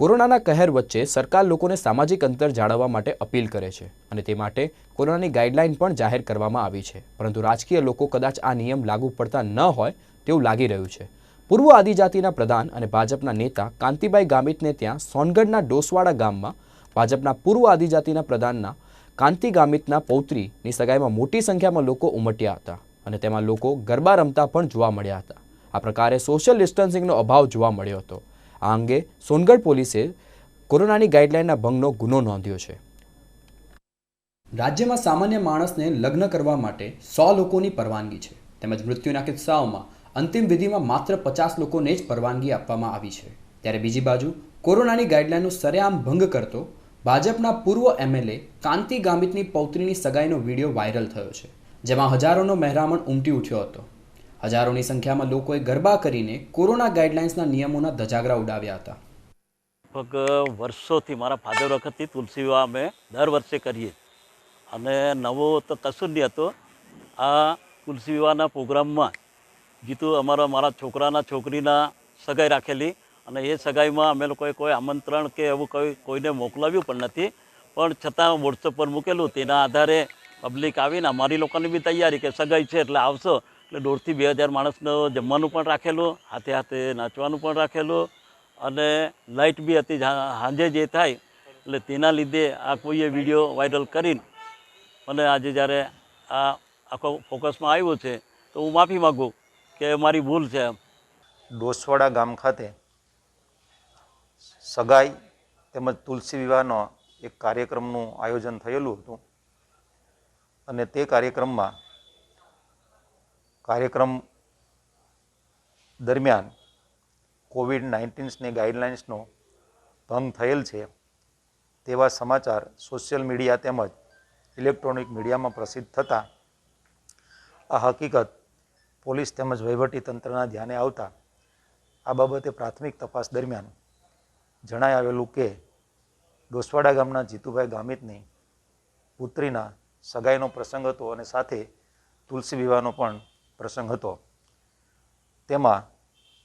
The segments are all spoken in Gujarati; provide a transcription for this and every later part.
કોરોનાના કહેર વચ્ચે સરકાર લોકોને સામાજિક અંતર જાળવવા માટે અપીલ કરે છે અને તે માટે કોરોનાની ગાઈડલાઇન પણ જાહેર કરવામાં આવી છે. પરંતુ રાજકીય લોકો કદાચ આ નિયમ લાગુ પડતા ન હોય તેવું લાગી રહ્યું છે. પૂર્વ આદિજાતિના પ્રધાન અને ભાજપના નેતા કાંતિભાઈ ગામિતને ત્યાં સોનગઢના ડોસવાડા ગામમાં ભાજપના પૂર્વ આદિજાતિના પ્રધાનના કાંતિ ગામિતના પૌત્રીની સગાઈમાં મોટી સંખ્યામાં લોકો ઉમટ્યા હતા અને તેમાં લોકો ગરબા રમતા પણ જોવા મળ્યા હતા. આ પ્રકારે સોશિયલ ડિસ્ટન્સિંગનો અભાવ જોવા મળ્યો હતો. આ અંગે સોનગઢ પોલીસે કોરોનાની ગાઈડલાઈનના ભંગનો ગુનો નોંધ્યો છે. રાજ્યમાં સામાન્ય માણસને લગ્ન કરવા માટે સો લોકોની પરવાનગી છે. તેમજ મૃત્યુના કિસ્સાઓમાં અંતિમ વિધિમાં માત્ર પચાસ લોકોને જ પરવાનગી આપવામાં આવી છે. ત્યારે બીજી બાજુ કોરોનાની ગાઈડલાઈનનો સરેઆમ ભંગ કરતો ભાજપના પૂર્વ એમએલએ કાંતિ ગામિતની પૌત્રીની સગાઈનો વીડિયો વાયરલ થયો છે, જેમાં હજારોનો મહેરામણ ઉમટી ઉઠ્યો હતો. હજારોની સંખ્યામાં લોકોએ ગરબા કરીને કોરોના ગાઈડલાઇન્સના નિયમોના ધજાગરા ઉડાવ્યા હતા. લગભગ વર્ષોથી મારા ફાધર વખતથી તુલસી વિવાહ અમે દર વર્ષે કરીએ. અને નવો તો કશું નહીં હતો. આ તુલસી વિવાહના પ્રોગ્રામમાં જીતું અમારા મારા છોકરાના છોકરીના સગાઈ રાખેલી અને એ સગાઈમાં અમે લોકોએ કોઈ આમંત્રણ કે એવું કોઈ કોઈને મોકલાવ્યું પણ નથી. પણ છતાં વોટ્સઅપ પર મૂકેલું. તેના આધારે પબ્લિક આવીને અમારી લોકોની બી તૈયારી કે સગાઈ છે એટલે આવશો. એટલે દોઢથી બે હજાર માણસનો જમવાનું પણ રાખેલું, હાથે હાથે નાચવાનું પણ રાખેલું અને લાઇટ બી હતી સાંજે જે થાય એટલે તેના લીધે આ કોઈએ વીડિયો વાયરલ કરીને મને આજે જ્યારે આ આખો ફોકસમાં આવ્યો છે તો હું માફી માગું કે મારી ભૂલ છે એમ. ડોસવાડા ગામ ખાતે સગાઈ તેમજ તુલસી વિવાહનો એક કાર્યક્રમનું આયોજન થયેલું હતું અને તે કાર્યક્રમમાં કાર્યક્રમ દરમિયાન કોવિડ નાઇન્ટીન્સની ગાઈડલાઇન્સનો ભંગ થયેલ છે તેવા સમાચાર સોશિયલ મીડિયા તેમજ ઇલેક્ટ્રોનિક મીડિયામાં પ્રસિદ્ધ થતાં આ હકીકત પોલીસ તેમજ તંત્રના ધ્યાને આવતા આ બાબતે પ્રાથમિક તપાસ દરમિયાન જણાઈ આવેલું કે ડોસવાડા ગામના જીતુભાઈ ગામિતની પુત્રીના સગાઈનો પ્રસંગ હતો અને સાથે તુલસી વિવાહનો પણ પ્રસંગ હતો. તેમાં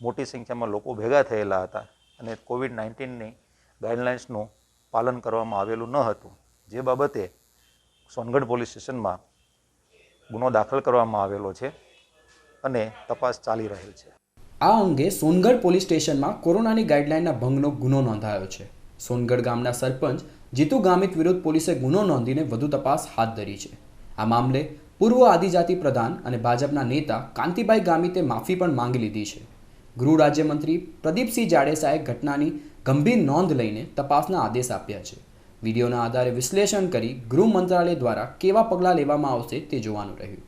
મોટી સંખ્યામાં લોકો ભેગા થયેલા હતા અને કોવિડ નાઇન્ટીનની ગાઈડલાઇન્સનું પાલન કરવામાં આવેલું ન હતું. જે બાબતે સોનગઢ પોલીસ સ્ટેશનમાં ગુનો દાખલ કરવામાં આવેલો છે અને તપાસ ચાલી રહેલ છે. આ અંગે સોનગઢ પોલીસ સ્ટેશનમાં કોરોનાની ગાઈડલાઈનના ભંગનો ગુનો નોંધાયો છે. સોનગઢ ગામના સરપંચ જીતુ ગામિત વિરુદ્ધ પોલીસે ગુનો નોંધીને વધુ તપાસ હાથ ધરી છે. આ મામલે પૂર્વ આદિજાતિ પ્રધાન અને ભાજપના નેતા કાંતિભાઈ ગામિતે માફી પણ માંગી લીધી છે. ગૃહ રાજ્યમંત્રી પ્રદીપસિંહ જાડેજાએ ઘટનાની ગંભીર નોંધ લઈને તપાસના આદેશ આપ્યા છે. વિડીયોના આધારે વિશ્લેષણ કરી ગૃહ મંત્રાલય દ્વારા કેવા પગલાં લેવામાં આવશે તે જોવાનું રહ્યું.